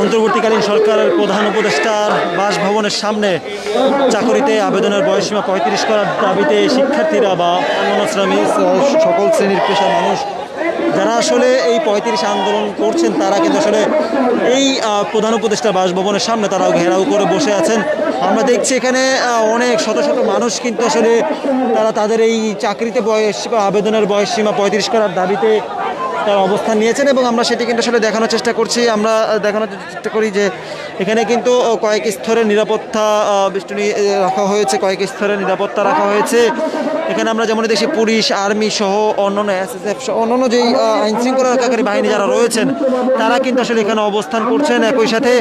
অন্তর্বর্তীকালীন সরকারের প্রধান উপদেষ্টার বাসভবনের সামনে চাকরিতে আবেদনের বয়সীমা পঁয়ত্রিশ করার দাবিতে শিক্ষার্থীরা বা অন্যান্য শ্রমিক সকল শ্রেণির পেশার মানুষ যারা আসলে এই পঁয়ত্রিশ আন্দোলন করছেন, তারা কিন্তু আসলে এই প্রধান উপদেষ্টা বাসভবনের সামনে তারা ঘেরাও করে বসে আছেন। আমরা দেখছি এখানে অনেক শত শত মানুষ কিন্তু আসলে তারা তাদের এই চাকরিতে বয়স, আবেদনের বয়স সীমা পঁয়ত্রিশ করার দাবিতে তারা অবস্থান নিয়েছেন এবং আমরা সেটি কিন্তু আসলে দেখানোর চেষ্টা করছি। আমরা দেখানোর চেষ্টা করি যে এখানে কিন্তু কয়েক স্তরের নিরাপত্তা বেষ্টনী রাখা হয়েছে কয়েক স্তরের নিরাপত্তা রাখা হয়েছে। এখানে আমরা যেমন দেখছি পুলিশ আর্মি সহ অন্যান্য এসএসএফ সহ অন্যান্য যেই আহ, আইন শৃঙ্খলা রক্ষাকারী বাহিনী যারা রয়েছেন তারা কিন্তু আসলে এখানে অবস্থান করছেন একই সাথে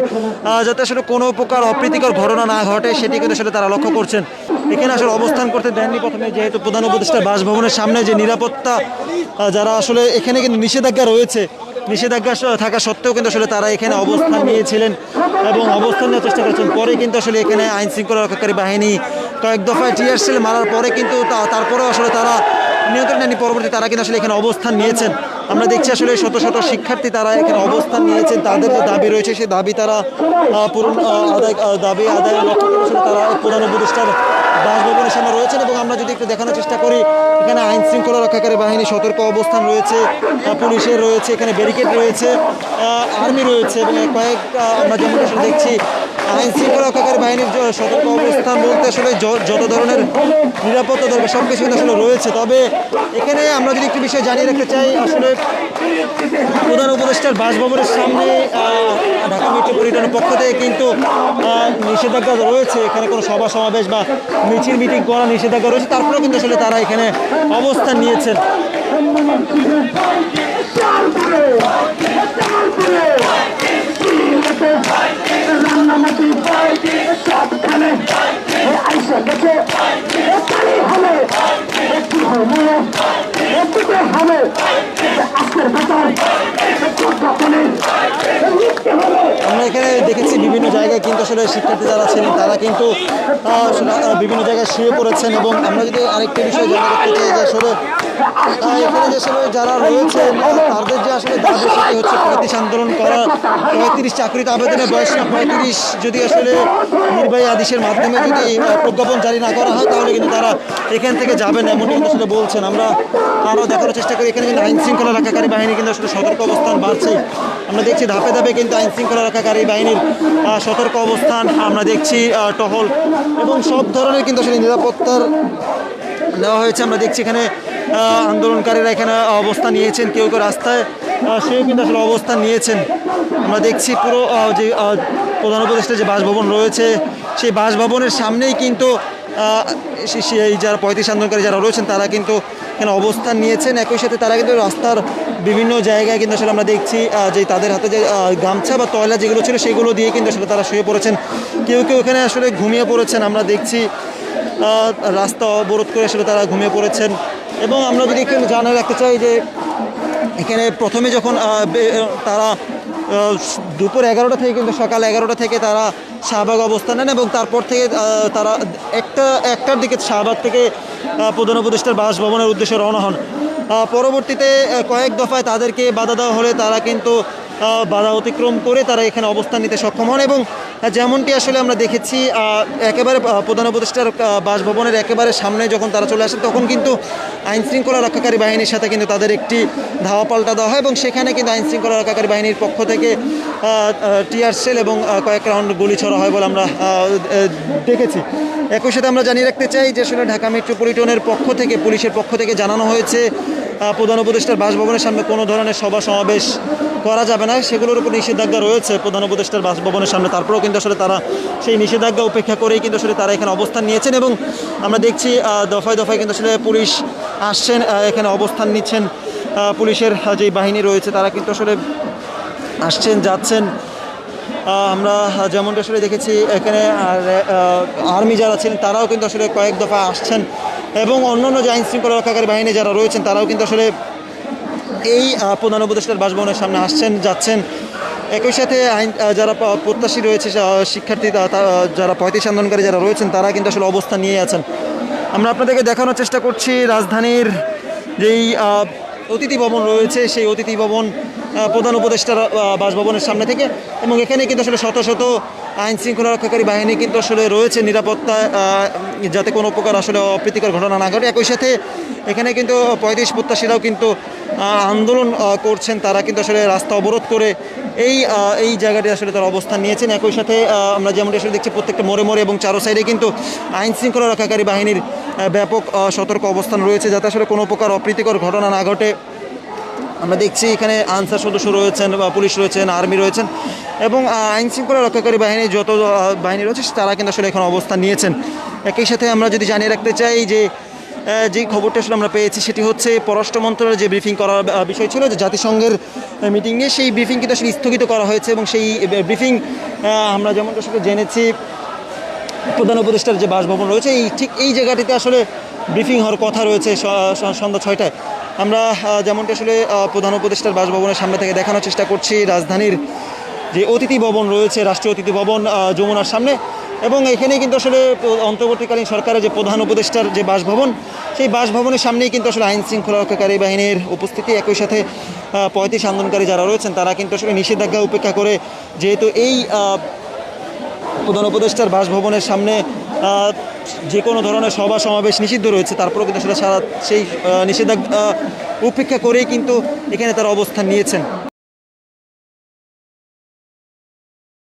যাতে আসলে কোনো প্রকার অপ্রীতিকর ঘটনা না ঘটে সেটি কিন্তু আসলে তারা লক্ষ্য করছেন। এখানে আসলে অবস্থান করতে দেননি প্রথমে, যেহেতু প্রধান উপদেষ্টা বাসভবনের সামনে যে নিরাপত্তা যারা আসলে এখানে কিন্তু নিষেধাজ্ঞা রয়েছে, নিষেধাজ্ঞা থাকা সত্ত্বেও কিন্তু আসলে তারা এখানে অবস্থান নিয়েছিলেন এবং অবস্থান নেওয়ার চেষ্টা করেছেন। পরে কিন্তু আসলে এখানে আইন শৃঙ্খলা রক্ষাকারী বাহিনী কয়েক দফায় টিয়ারসেল মারার পরে কিন্তু তারপরেও আসলে তারা নিয়ন্ত্রণ নেয়নি পরবর্তী তারা কিন্তু আসলে এখানে অবস্থান নিয়েছেন। আমরা দেখছি আসলে শত শত শিক্ষার্থী তারা এখানে অবস্থান নিয়েছেন তাদের যে দাবি রয়েছে সেই দাবি তারা পূরণ আদায় দাবি আদায় লক্ষ্য করে আসলে তারা প্রধান উপদেষ্টার বাসভবনের সামনে রয়েছেন এবং আমরা যদি একটু দেখানোর চেষ্টা করি, এখানে আইন শৃঙ্খলা রক্ষাকারী বাহিনী সতর্ক অবস্থান রয়েছে পুলিশের রয়েছে, এখানে ব্যারিকেড রয়েছে আর্মি রয়েছে এবং কয়েক আমরা যেমন দেখছি আইন শৃঙ্খলা রক্ষাকারী বাহিনীর সতর্ক অবস্থান বলতে আসলে যত ধরনের নিরাপত্তা দরকার সব কিছু আসলে রয়েছে। তবে এখানে আমরা যদি একটু বিষয় জানিয়ে রাখতে চাই, আসলে প্রধান উপদেষ্টার বাসভবনের সামনে ঢাকা মেট্রোপলিটনের পক্ষ থেকে কিন্তু নিষেধাজ্ঞা রয়েছে। এখানে কোনো সভা সমাবেশ বা মিছিল, মিটিং করা নিষেধাজ্ঞা রয়েছে। তারপরেও কিন্তু আসলে তারা এখানে অবস্থান নিয়েছেন। আমরা এখানে দেখেছি বিভিন্ন জায়গায় কিন্তু আসলে শিক্ষার্থী যারা ছিলেন, তারা কিন্তু বিভিন্ন জায়গায় শুয়ে পড়েছেন এবং আমরা যদি আরেকটি বিষয় জানা রাখতে চাই যে আসলে এখানে যে আসলে যারা রয়েছেন হচ্ছে পঁয়ত্রিশ আন্দোলন করা। পঁয়ত্রিশ চাকরিতে আবেদনের বয়স না, পঁয়ত্রিশ যদি আসলে নির্বাহী আদেশের মাধ্যমে যদি প্রজ্ঞাপন জারি না করা হয়, তাহলে কিন্তু তারা এখান থেকে যাবেন এমনটি কিন্তু আসলে বলছেন। আমরা আরও দেখানোর চেষ্টা করি, এখানে কিন্তু আইন শৃঙ্খলা রক্ষাকারী বাহিনী কিন্তু আসলে সতর্ক অবস্থান বাড়ছে আমরা দেখছি ধাপে ধাপে কিন্তু আইন শৃঙ্খলা রক্ষাকারী বাহিনীর সতর্ক অবস্থান আমরা দেখছি টহল এবং সব ধরনের কিন্তু আসলে নিরাপত্তার নেওয়া হয়েছে। আমরা দেখছি এখানে আন্দোলনকারীরা এখানে অবস্থান নিয়েছেন, কেউ কেউ রাস্তায় সেও কিন্তু আসলে অবস্থান নিয়েছেন। আমরা দেখছি পুরো যে প্রধান উপদেষ্টা যে বাসভবন রয়েছে, সেই বাসভবনের সামনেই কিন্তু সেই যারা পঁয়ত্রিশ আন্দোলনকারী যারা রয়েছেন, তারা কিন্তু এখানে অবস্থান নিয়েছেন। একই সাথে তারা কিন্তু রাস্তার বিভিন্ন জায়গায় কিন্তু আসলে আমরা দেখছি যে তাদের হাতে যে গামছা বা তয়লা যেগুলো ছিল, সেগুলো দিয়ে কিন্তু আসলে তারা শুয়ে পড়েছেন। কেউ কেউ এখানে আসলে ঘুমিয়ে পড়েছেন। আমরা দেখছি রাস্তা অবরোধ করে আসলে তারা ঘুমিয়ে পড়েছেন। এবং আমরা যদি একটু জানা রাখতে চাই যে এখানে প্রথমে যখন তারা দুপুর এগারোটা থেকে কিন্তু সকাল এগারোটা থেকে তারা শাহবাগ অবস্থান নেন এবং তারপর থেকে তারা একটা, একটার দিকে শাহবাগ থেকে প্রধান উপদেষ্টার বাসভবনের উদ্দেশ্যে রওনা হন। পরবর্তীতে কয়েক দফায় তাদেরকে বাধা দেওয়া হলে তারা কিন্তু বাধা অতিক্রম করে তারা এখানে অবস্থান নিতে সক্ষম হন এবং যেমনটি আসলে আমরা দেখেছি একেবারে প্রধান উপদেষ্টার বাসভবনের একেবারে সামনে যখন তারা চলে আসেন তখন কিন্তু আইন শৃঙ্খলা রক্ষাকারী বাহিনীর সাথে কিন্তু তাদের একটি ধাওয়া পাল্টা দেওয়া হয় এবং সেখানে কিন্তু আইন শৃঙ্খলা রক্ষাকারী বাহিনীর পক্ষ থেকে টিয়ার সেল এবং কয়েক রাউন্ড গুলি ছড়া হয় বলে আমরা দেখেছি। একই সাথে আমরা জানিয়ে রাখতে চাই যে আসলে ঢাকা মেট্রোপলিটনের পক্ষ থেকে, পুলিশের পক্ষ থেকে জানানো হয়েছে প্রধান উপদেষ্টার বাসভবনের সামনে কোনো ধরনের সভা সমাবেশ করা যাবে না। সেগুলোর উপর নিষেধাজ্ঞা রয়েছে প্রধান উপদেষ্টার বাসভবনের সামনে। তারপরেও কিন্তু আসলে তারা সেই নিষেধাজ্ঞা উপেক্ষা করেই কিন্তু আসলে তারা এখানে অবস্থান নিয়েছেন এবং আমরা দেখছি দফায় দফায় কিন্তু আসলে পুলিশ আসছেন এখানে অবস্থান নিচ্ছেন পুলিশের যে বাহিনী রয়েছে তারা কিন্তু আসলে আসছেন, যাচ্ছেন। আমরা যেমনটা আসলে দেখেছি, এখানে আর্মি যারা ছিলেন তারাও কিন্তু আসলে কয়েক দফা আসছেন। এবং অন্যান্য যে আইন শৃঙ্খলা রক্ষাকারী বাহিনী যারা রয়েছেন, তারাও কিন্তু আসলে এই প্রধান উপদেষ্টার বাসভবনের সামনে আসছেন, যাচ্ছেন। একই সাথে আইন যারা প্রত্যাশী রয়েছে শিক্ষার্থী যারা পঁয়ত্রিশ আন্দোলনকারী যারা রয়েছেন, তারা কিন্তু আসলে অবস্থান নিয়ে আছেন। আমরা আপনাদেরকে দেখানোর চেষ্টা করছি রাজধানীর যেই অতিথি ভবন রয়েছে, সেই অতিথি ভবন প্রধান উপদেষ্টার বাসভবনের সামনে থেকে। এবং এখানে কিন্তু আসলে শত শত আইন শৃঙ্খলা রক্ষাকারী বাহিনী কিন্তু আসলে রয়েছে নিরাপত্তা যাতে কোনো প্রকার আসলে অপ্রীতিকর ঘটনা না ঘটে। একই সাথে এখানে কিন্তু পঁয়ত্রিশ প্রত্যাশীরাও কিন্তু আন্দোলন করছেন। তারা কিন্তু আসলে রাস্তা অবরোধ করে এই এই জায়গাটি আসলে তারা অবস্থান নিয়েছেন। একই সাথে আমরা যেমনটি আসলে দেখছি, প্রত্যেকটা মোড়ে মোড়ে এবং চারো সাইডে কিন্তু আইন শৃঙ্খলা রক্ষাকারী বাহিনীর ব্যাপক সতর্ক অবস্থান রয়েছে, যাতে আসলে কোনো প্রকার অপ্রীতিকর ঘটনা না ঘটে। আমরা দেখছি এখানে আনসার সদস্য রয়েছেন বা পুলিশ রয়েছেন, আর্মি রয়েছেন এবং আইন শৃঙ্খলা রক্ষাকারী বাহিনী যত বাহিনী রয়েছে তারা কিন্তু আসলে এখন অবস্থান নিয়েছেন। একই সাথে আমরা যদি জানিয়ে রাখতে চাই যে যে খবরটা আসলে আমরা পেয়েছি সেটি হচ্ছে পররাষ্ট্র মন্ত্রণালয়ের যে ব্রিফিং করার বিষয় ছিল যে জাতিসংঘের মিটিংয়ে সেই ব্রিফিং কিন্তু আসলে স্থগিত করা হয়েছে এবং সেই ব্রিফিং আমরা যেমন আসলে জেনেছি, প্রধান উপদেষ্টার যে বাসভবন রয়েছে, এই ঠিক এই জায়গাটিতে আসলে ব্রিফিং হওয়ার কথা রয়েছে সন্ধ্যা ছয়টায়। আমরা যেমনটি আসলে প্রধান উপদেষ্টার বাসভবনের সামনে থেকে দেখানোর চেষ্টা করছি, রাজধানীর যে অতিথি ভবন রয়েছে, রাষ্ট্রীয় অতিথি ভবন যমুনার সামনে। এবং এখানে কিন্তু আসলে অন্তর্বর্তীকালীন সরকারের যে প্রধান উপদেষ্টার যে বাসভবন, সেই বাসভবনের সামনেই কিন্তু আসলে আইন শৃঙ্খলা রক্ষাকারী বাহিনীর উপস্থিতি। একই সাথে পঁয়ত্রিশ আন্দোলনকারী যারা রয়েছেন, তারা কিন্তু আসলে নিষেধাজ্ঞা উপেক্ষা করে, যেহেতু এই প্রধান উপদেষ্টার বাসভবনের সামনে যে কোনো ধরনের সভা সমাবেশ নিষিদ্ধ রয়েছে তারপরেও কিন্তু আসলে সারা সেই নিষেধাজ্ঞা উপেক্ষা করেই কিন্তু এখানে তার অবস্থান নিয়েছেন।